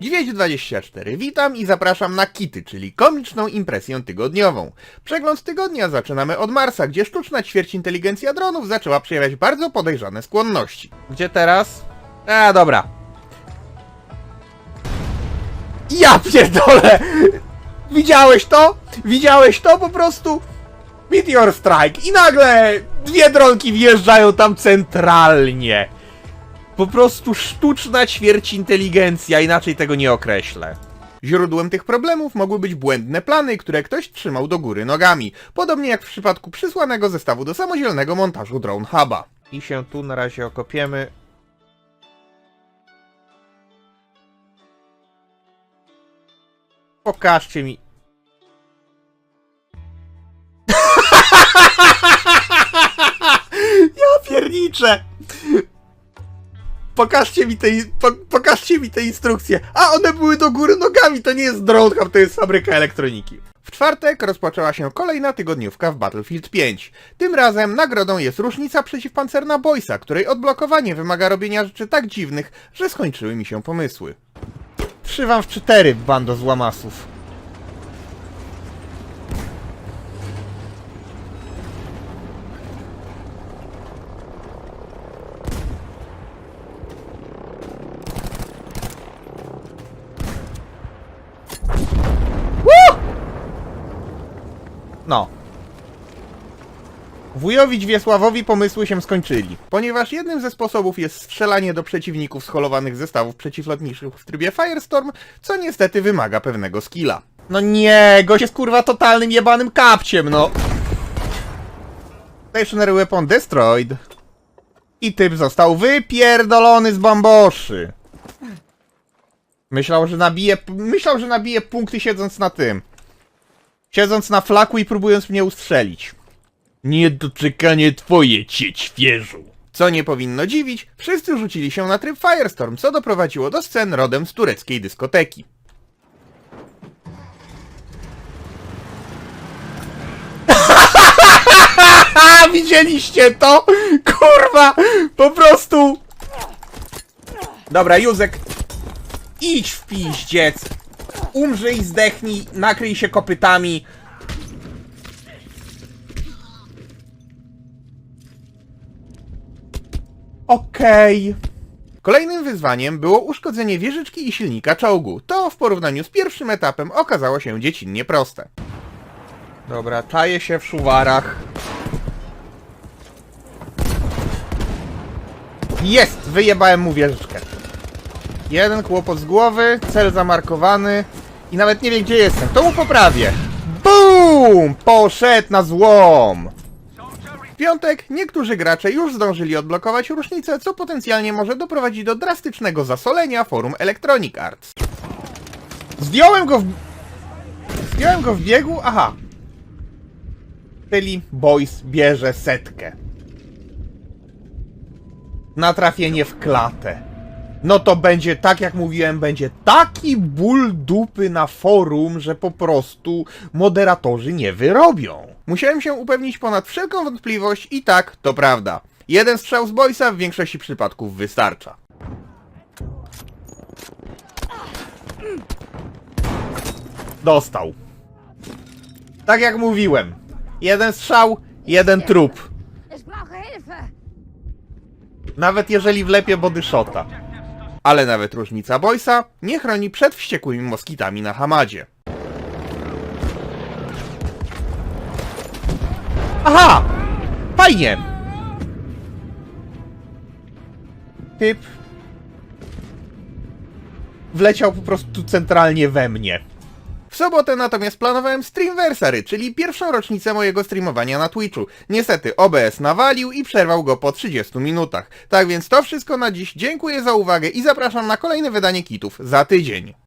Twitch24. Witam i zapraszam na Kity, czyli komiczną impresję tygodniową. Przegląd tygodnia zaczynamy od Marsa, gdzie sztuczna ćwierć inteligencja dronów zaczęła przejawiać bardzo podejrzane skłonności. Gdzie teraz? A, dobra. Ja pierdolę! Widziałeś to? Widziałeś to po prostu? Meteor Strike i nagle dwie dronki wjeżdżają tam centralnie. Po prostu sztuczna ćwierć inteligencja, inaczej tego nie określę. Źródłem tych problemów mogły być błędne plany, które ktoś trzymał do góry nogami, podobnie jak w przypadku przysłanego zestawu do samodzielnego montażu Drone Huba. I się tu na razie okopiemy. Pokażcie mi. ja pierniczę! Pokażcie mi te, po, pokażcie mi te instrukcje. A one były do góry nogami, to nie jest Hub, to jest fabryka elektroniki. W czwartek rozpoczęła się kolejna tygodniówka w Battlefield 5. Tym razem nagrodą jest różnica przeciwpancerna Boysa, której odblokowanie wymaga robienia rzeczy tak dziwnych, że skończyły mi się pomysły. Trzy wam w cztery, bando złamasów. No. Wujowi Dźwiesławowi pomysły się skończyli, ponieważ jednym ze sposobów jest strzelanie do przeciwników scholowanych ze stawów przeciwlotniczych w trybie Firestorm, co niestety wymaga pewnego skilla. No nie, gość jest kurwa totalnym jebanym kapciem, no. Stationary Weapon Destroyed. I typ został wypierdolony z bamboszy. Myślał, że nabije, myślał, że nabije punkty siedząc na tym. Siedząc na flaku i próbując mnie ustrzelić. Niedoczekanie twoje, ciećwierzu. Co nie powinno dziwić, wszyscy rzucili się na tryb Firestorm, co doprowadziło do scen rodem z tureckiej dyskoteki. Widzieliście to? Kurwa! Po prostu... Dobra, Józek, idź w piździec. Umrzyj, zdechnij, nakryj się kopytami. Okej. Kolejnym wyzwaniem było uszkodzenie wieżyczki i silnika czołgu. To w porównaniu z pierwszym etapem okazało się dziecinnie proste. Dobra, czaję się w szuwarach. Jest! Wyjebałem mu wieżyczkę. Jeden kłopot z głowy, cel zamarkowany i nawet nie wie gdzie jestem. To mu poprawię. BOOM! Poszedł na złom! W piątek niektórzy gracze już zdążyli odblokować różnicę, co potencjalnie może doprowadzić do drastycznego zasolenia forum Electronic Arts. Zdjąłem go w... Zdjąłem go w biegu? Aha. Czyli Boys bierze setkę. Na trafienie w klatę. No to będzie, tak jak mówiłem, będzie taki ból dupy na forum, że po prostu moderatorzy nie wyrobią. Musiałem się upewnić ponad wszelką wątpliwość i tak, to prawda. Jeden strzał z boysa w większości przypadków wystarcza. Dostał. Tak jak mówiłem. Jeden strzał, jeden trup. Nawet jeżeli wlepie body shota. Ale nawet różnica Boysa nie chroni przed wściekłymi moskitami na Hamadzie. Aha! Fajnie! Typ... Wleciał po prostu centralnie we mnie. W sobotę natomiast planowałem Streamversary, czyli pierwszą rocznicę mojego streamowania na Twitchu. Niestety OBS nawalił i przerwał go po 30 minutach. Tak więc to wszystko na dziś. Dziękuję za uwagę i zapraszam na kolejne wydanie kitów za tydzień.